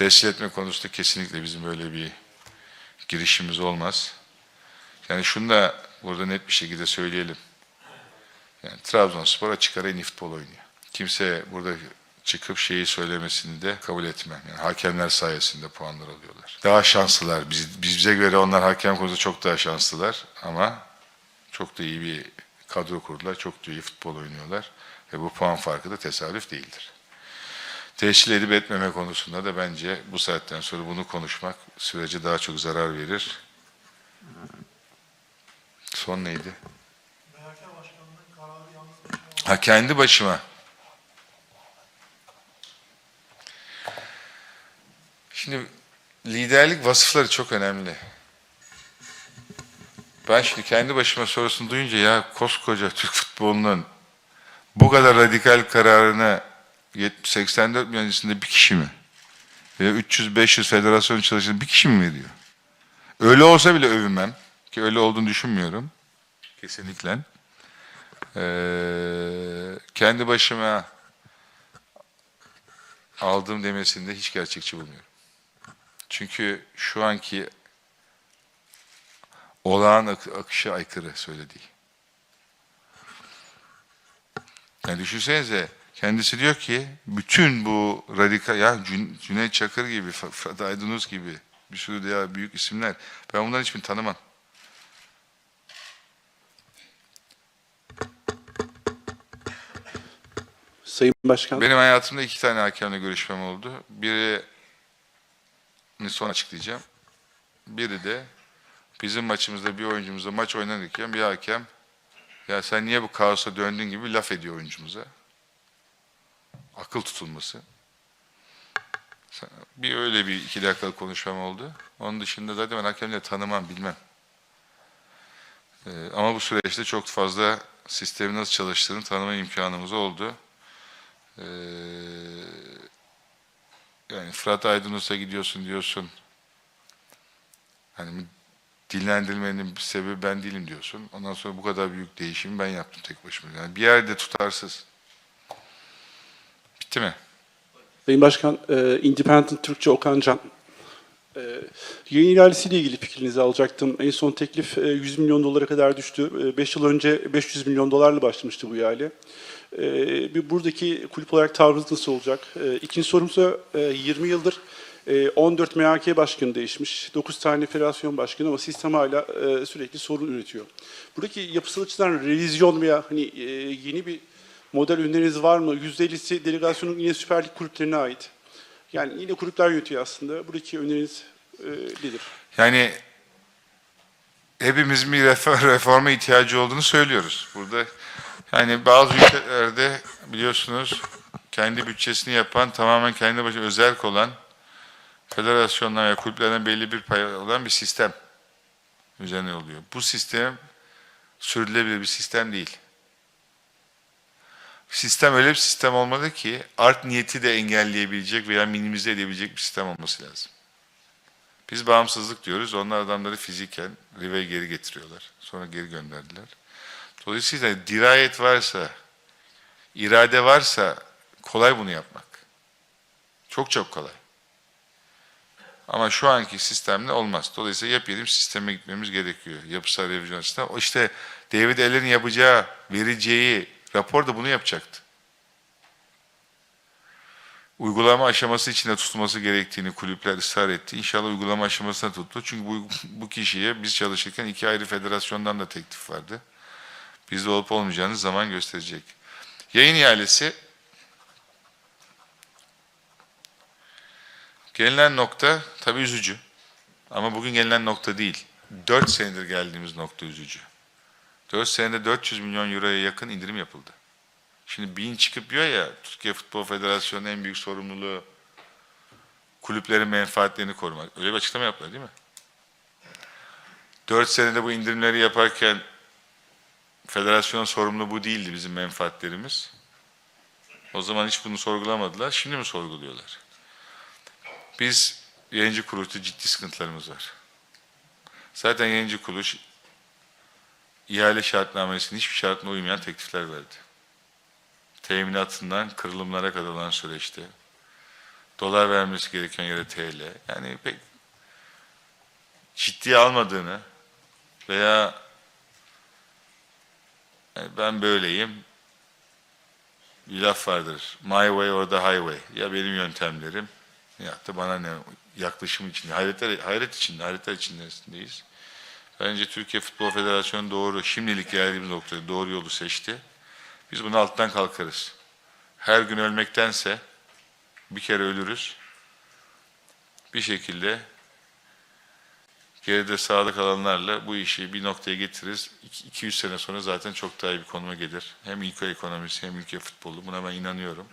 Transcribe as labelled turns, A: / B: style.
A: tescil etme konusunda kesinlikle bizim böyle bir girişimimiz olmaz. Yani şunu da burada net bir şekilde söyleyelim. Yani Trabzonspor açık ara futbol oynuyor. Kimse burada çıkıp şeyi söylemesini de kabul etmem. Yani hakemler sayesinde puanlar alıyorlar. Daha şanslılar. Biz, biz bize göre onlar hakem konusunda çok daha şanslılar ama çok da iyi bir kadro kurdular. Çok da iyi futbol oynuyorlar. Ve bu puan farkı da tesadüf değildir. Teşkil edip etmeme konusunda da bence bu saatten sonra bunu konuşmak sürece daha çok zarar verir. Son neydi? Ha kendi başıma. Şimdi liderlik vasıfları çok önemli. Ben şimdi kendi başıma sorusunu duyunca ya koskoca Türk futbolunun bu kadar radikal kararını 70 84 milyon içinde bir kişi mi? Veya 300-500 federasyon çalışan bir kişi mi veriyor? Öyle olsa bile övünmem. Ki öyle olduğunu düşünmüyorum. Kesinlikle. Ee, kendi başıma aldım demesinde hiç gerçekçi bulmuyorum. Çünkü şu anki olağan ak- akışa aykırı söylediği. Yani düşünsenize kendisi diyor ki bütün bu radikal ya Cün- Cüneyt Çakır gibi, Fırat Aydınus gibi bir sürü daha büyük isimler ben bunların hiçbirini tanımam.
B: Sayın Başkan,
A: Benim hayatımda iki tane hakemle görüşmem oldu. Biri son açıklayacağım. Biri de bizim maçımızda bir oyuncumuza maç oynanırken bir hakem ya sen niye bu kaosa döndün gibi laf ediyor oyuncumuza. Akıl tutulması. Bir öyle bir iki dakikalık konuşmam oldu. Onun dışında zaten ben hakemleri tanımam, bilmem. Ee, ama bu süreçte çok fazla sistemin nasıl çalıştığını tanıma imkanımız oldu. Ee, yani Fırat Aydınus'a gidiyorsun diyorsun. Hani dinlendirmenin sebebi ben değilim diyorsun. Ondan sonra bu kadar büyük değişimi ben yaptım tek başıma. Yani bir yerde tutarsız. Bitti mi?
B: Sayın Başkan, e, Independent Türkçe Okan Can. E, yayın ihalesiyle ilgili fikrinizi alacaktım. En son teklif e, 100 milyon dolara kadar düştü. 5 yıl önce 500 milyon dolarla başlamıştı bu ihale. E, bir buradaki kulüp olarak tavrınız nasıl olacak? E, ikinci sorumsa e, 20 yıldır e, 14 MHK başkanı değişmiş. 9 tane federasyon başkanı ama sistem hala e, sürekli sorun üretiyor. Buradaki yapısal açıdan revizyon veya hani e, yeni bir model öneriniz var mı? %50'si delegasyonun yine Süper Lig kulüplerine ait. Yani yine kulüpler yönetiyor aslında. Buradaki öneriniz e, nedir?
A: Yani hepimizin bir refor- reforma ihtiyacı olduğunu söylüyoruz. Burada yani bazı ülkelerde biliyorsunuz kendi bütçesini yapan tamamen kendi başına özel olan federasyonlar ve kulüplerden belli bir pay olan bir sistem üzerine oluyor. Bu sistem sürdürülebilir bir sistem değil. Sistem öyle bir sistem olmalı ki art niyeti de engelleyebilecek veya minimize edebilecek bir sistem olması lazım. Biz bağımsızlık diyoruz. Onlar adamları fiziken Rive'ye geri getiriyorlar. Sonra geri gönderdiler. Dolayısıyla dirayet varsa, irade varsa kolay bunu yapmak. Çok çok kolay. Ama şu anki sistemle olmaz. Dolayısıyla yepyeni bir sisteme gitmemiz gerekiyor. Yapısal revizyon. O işte David Allen'in yapacağı, vereceği rapor da bunu yapacaktı. Uygulama aşaması içinde tutulması gerektiğini kulüpler ısrar etti. İnşallah uygulama aşamasına tuttu. Çünkü bu, bu kişiye biz çalışırken iki ayrı federasyondan da teklif vardı. Bizde olup olmayacağını zaman gösterecek. Yayın ihalesi gelinen nokta tabii üzücü. Ama bugün gelinen nokta değil. 4 senedir geldiğimiz nokta üzücü. 4 senede 400 milyon euroya yakın indirim yapıldı. Şimdi bin çıkıp diyor ya Türkiye Futbol Federasyonu'nun en büyük sorumluluğu kulüplerin menfaatlerini korumak. Öyle bir açıklama yaptılar değil mi? 4 senede bu indirimleri yaparken federasyon sorumlu bu değildi bizim menfaatlerimiz. O zaman hiç bunu sorgulamadılar. Şimdi mi sorguluyorlar? Biz yayıncı kuruluşta ciddi sıkıntılarımız var. Zaten yayıncı kuruluş ihale şartnamesinin hiçbir şartına uymayan teklifler verdi. Teminatından kırılımlara kadar olan süreçte Dolar vermesi gereken yere TL. Yani pek ciddiye almadığını veya yani ben böyleyim bir laf vardır. My way or the highway. Ya benim yöntemlerim ya da bana ne yaklaşım içinde. Hayretler, hayret içinde, hayretler içindeyiz. Bence Türkiye Futbol Federasyonu doğru, şimdilik geldiğimiz noktada doğru yolu seçti. Biz bunu alttan kalkarız. Her gün ölmektense bir kere ölürüz. Bir şekilde geride sağlık alanlarla bu işi bir noktaya getiririz. 200 sene sonra zaten çok daha iyi bir konuma gelir. Hem ülke ekonomisi hem ülke futbolu. Buna ben inanıyorum.